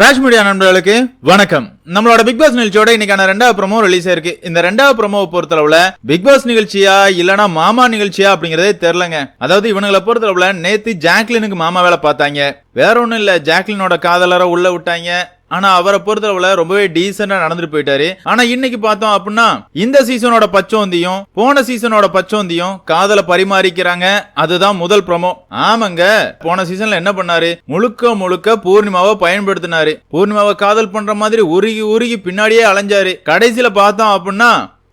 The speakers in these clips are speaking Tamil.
ராஜ் மீடியா நண்பர்களுக்கு வணக்கம். நம்மளோட பிக் பாஸ் நிகழ்ச்சியோட இன்னைக்கான ரெண்டாவது ப்ரோமோ ரிலீஸ் ஆயிருக்கு இந்த ரெண்டாவது ப்ரோமோ பொறுத்தளவுல பிக் பாஸ் நிகழ்ச்சியா இல்லனா மாமா நிகழ்ச்சியா அப்படிங்கறதே தெரியலங்க. அதாவது இவனுங்களை பொறுத்தளவுல நேத்து ஜாக்லினுக்கு மாமா வேலை பார்த்தாங்க. வேற ஒண்ணும் இல்ல ஜாக்லினோட காதலரை உள்ள விட்டாங்க. ஆனா அவரை பொறுத்தளவுல ரொம்பவே டீசெண்டா நடந்துட்டு போயிட்டாரு. ஆனா இன்னைக்கு பார்த்தோம் அப்படின்னா இந்த சீசனோட பச்சோந்தியும் போன சீசனோட பச்சோந்தியும் காதல பரிமாறிக்கிறாங்க. அதுதான் முதல் பிரமோ ஆமாங்க போன சீசன்ல என்ன பண்ணாரு? முழுக்க முழுக்க பூர்ணிமாவை பயன்படுத்தினாரு. பூர்ணிமாவை காதல் பண்ற மாதிரி உருகி உருகி பின்னாடியே அலைஞ்சாரு. கடைசியில பார்த்தோம் அப்படின்னா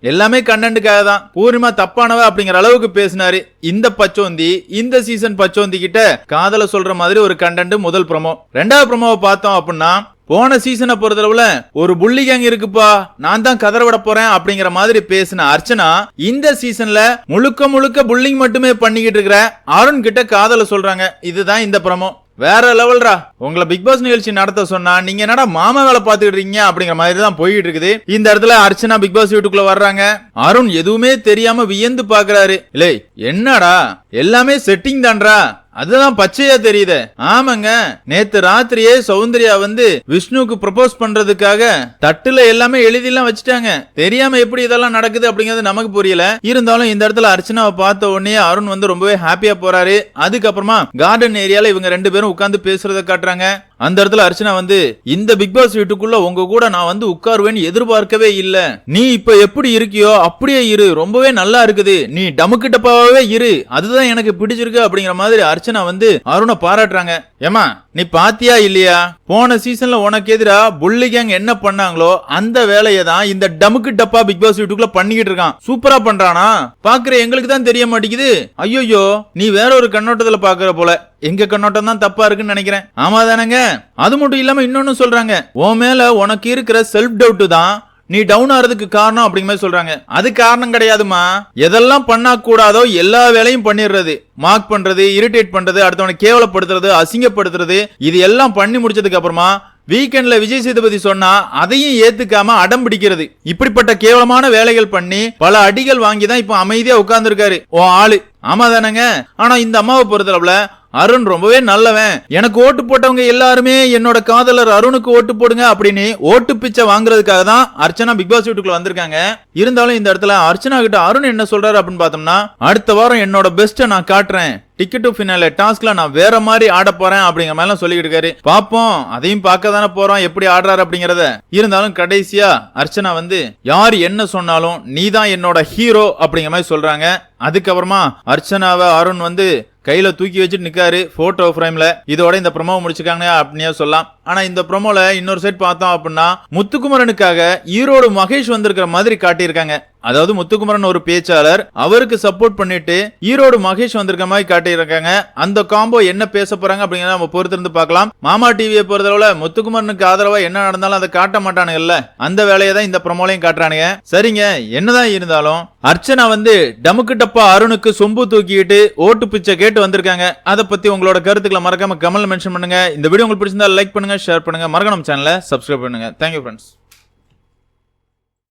எல்லாமே கண்டென்ட்டுக்காக தான். பூர்ணிமா தப்பானவ அப்படிங்கிற அளவுக்கு பேசினாரு. இந்த பச்சோந்தி இந்த சீசன் பச்சோந்தி கிட்ட காதல சொல்ற மாதிரி ஒரு கண்டென்ட் முதல் ப்ரமோ ரெண்டாவது ப்ரமோவை பார்த்தோம் அப்படின்னா போன சீசனை பொறுத்தளவுல ஒரு புள்ளி கேங் இருக்குப்பா. நான் தான் கதற விட போறேன் அப்படிங்கிற மாதிரி பேசின அர்ச்சனா இந்த சீசன்ல முழுக்க முழுக்க புல்லிங் மட்டுமே பண்ணிக்கிட்டு இருக்கிற அருண் கிட்ட காதல சொல்றாங்க. இதுதான் இந்த பிரமோ வேற லெவல்ரா உங்களை பிக் பாஸ் நிகழ்ச்சி நடத்த சொன்னா நீங்க என்னடா மாமா வேலை பாத்துக்கிட்டு அப்படிங்கிற மாதிரி தான் போயிட்டு இருக்குது. இந்த இடத்துல அர்ச்சனா பிக் பாஸ் வீட்டுக்குள்ள வர்றாங்க. அருண் எதுவுமே தெரியாம வியந்து பாக்குறாரு இல்லை என்னடா? எல்லாமே செட்டிங் தான்றா? அதுதான் பச்சையா தெரியுது. ஆமாங்க. நேத்து ராத்திரியே சௌந்தர்யா வந்து விஷ்ணுக்கு ப்ரப்போஸ் பண்றதுக்காக தட்டுல எல்லாமே எழுதிலாம் வச்சுட்டாங்க. தெரியாம எப்படி இதெல்லாம் நடக்குது அப்படிங்கிறது நமக்கு புரியல. இருந்தாலும் இந்த இடத்துல அர்ச்சனாவை பார்த்த உடனே அருண் வந்து ரொம்பவே ஹாப்பியா போறாரு. அதுக்கப்புறமா கார்டன் ஏரியால இவங்க ரெண்டு பேரும் உட்காந்து பேசுறத காட்டுறாங்க. அந்த இடத்துல அர்ச்சனா வந்து இந்த பிக் பாஸ் வீட்டுக்குள்ள உங்க கூட நான் வந்து உட்காருவேன்னு எதிர்பார்க்கவே இல்ல. நீ இப்ப எப்படி இருக்கியோ அப்படியே இரு. ரொம்பவே நல்லா இருக்குது. நீ டமுக்கிட்டப்பாவே இரு. அதுதான் எனக்கு பிடிச்சிருக்கு அப்படிங்கிற மாதிரி அர்ச்சனா வந்து அருணை பாராட்டுறாங்க. ஏமா நீ பாத்தியா இல்லையா? போன சீசன்ல உனக்கு எதிரா புள்ளி கேங் என்ன பண்ணாங்களோ அந்த வேலையை தான் இந்த டமுக்கு டப்பா பிக் பாஸ் வீட்டுக்குள்ள பண்ணிக்கிட்டு இருக்கான். சூப்பரா பண்றானா? பாக்குற எங்களுக்கு தான் தெரிய மாட்டேங்குது. ஐயோயோ நீ வேற ஒரு கண்ணோட்டத்துல பாக்குற போல. எங்க கண்ணோட்டம் தான் தப்பா இருக்குன்னு நினைக்கிறேன். ஆமா தானங்க? அது மட்டும் இல்லாம இன்னொன்னு சொல்றாங்க. உன் மேல உனக்கு இருக்கிற செல்ஃப் டவுட் தான் நீ டவுன் ஆறதுக்கு காரணம் அப்படிங்கிற மாதிரி சொல்றாங்க. அது காரணம் கிடையாதுமா எதெல்லாம் பண்ணா கூடாதோ எல்லா வேலையும் பண்ணிடுறது. மார்க் பண்றது இரிட்டேட் பண்றது அடுத்தவனை கேவலப்படுத்துறது அசிங்கப்படுத்துறது இது எல்லாம் பண்ணி முடிச்சதுக்கு அப்புறமா வீக்கெண்ட்ல விஜய் சேதுபதி சொன்னா அதையும் ஏத்துக்காம அடம் பிடிக்கிறது. இப்படிப்பட்ட கேவலமான வேலைகள் பண்ணி பல அடிகள் வாங்கி தான் இப்ப அமைதியா உட்கார்ந்துருக்காரு. ஓ ஆளு. ஆமா தானேங்க? ஆனா இந்த அம்மாவை பொறுத்தளவுல அருண் ரொம்பவே நல்லவன். எனக்கு ஓட்டு போட்டவங்க எல்லாருமே என்னோட காதலர் அருணுக்கு ஓட்டு போடுங்க அப்படின்னு ஓட்டு பிச்சை வாங்குறதுக்காக தான் அர்ச்சனா பிக் பாஸ் வீட்டுக்குள்ள வந்திருக்காங்க. இருந்தாலும் இந்த இடத்துல அர்ச்சனா கிட்ட அருண் என்ன சொல்றாரு அப்படின்னு பார்த்தோம்னா அடுத்த வாரம் என்னோட பெஸ்ட்டை நான் காட்டுறேன். டிக்கெட் டு ஃபினாலே டாஸ்க்ல நான் வேற மாதிரி ஆட போறேன் அப்படிங்கிற மாதிரி சொல்லிக்கிட்டு இருக்காரு. பாப்போம். அதையும் பார்க்க தானே போறோம். எப்படி ஆடுறாரு அப்படிங்கறத. இருந்தாலும் கடைசியா அர்ச்சனா வந்து யார் என்ன சொன்னாலும் நீ தான் என்னோட ஹீரோ அப்படிங்கிற மாதிரி சொல்றாங்க. அதுக்கப்புறமா அர்ச்சனாவை அருண் வந்து கையில தூக்கி வச்சுட்டு நிக்காரு. போட்டோ ஃப்ரேம்ல இதோட இந்த ப்ரொமோ முடிச்சுக்காங்க அப்படின்னே சொல்லலாம். ஆனா இந்த ப்ரொமோல இன்னொரு சைட் பார்த்தோம் அப்படின்னா முத்துக்குமரனுக்காக ஈரோடு மகேஷ் வந்திருக்கிற மாதிரி காட்டியிருக்காங்க. அதாவது முத்துக்குமரன் ஒரு பேச்சாளர். அவருக்கு சப்போர்ட் பண்ணிட்டு ஈரோடு மகேஷ் வந்திருக்க மாதிரி காட்டியிருக்காங்க. அந்த காம்போ என்ன பேச போறாங்க அப்படிங்கறத நம்ம பொறுத்திருந்து பார்க்கலாம். மாமா டிவியை பொறுத்தளவுல முத்துக்குமரனுக்கு ஆதரவா என்ன நடந்தாலும் அதை காட்ட மாட்டானுங்கல்ல. அந்த வேலையை தான் இந்த ப்ரமோலையும் காட்டுறானுங்க. சரிங்க என்னதான் இருந்தாலும் அர்ச்சனா வந்து டமுக்கு டப்பா அருணுக்கு சொம்பு தூக்கிட்டு ஓட்டு பிச்சை கேட்டு வந்திருக்காங்க. அதை பத்தி உங்களோட கருத்துக்களை மறக்காம கமல் மென்ஷன் பண்ணுங்க. இந்த வீடியோ உங்களுக்கு பிடிச்சிருந்தா லைக் பண்ணுங்க ஷேர் பண்ணுங்க. மறக்கணும் சேனலை சப்ஸ்கிரைப் பண்ணுங்க. Thank you friends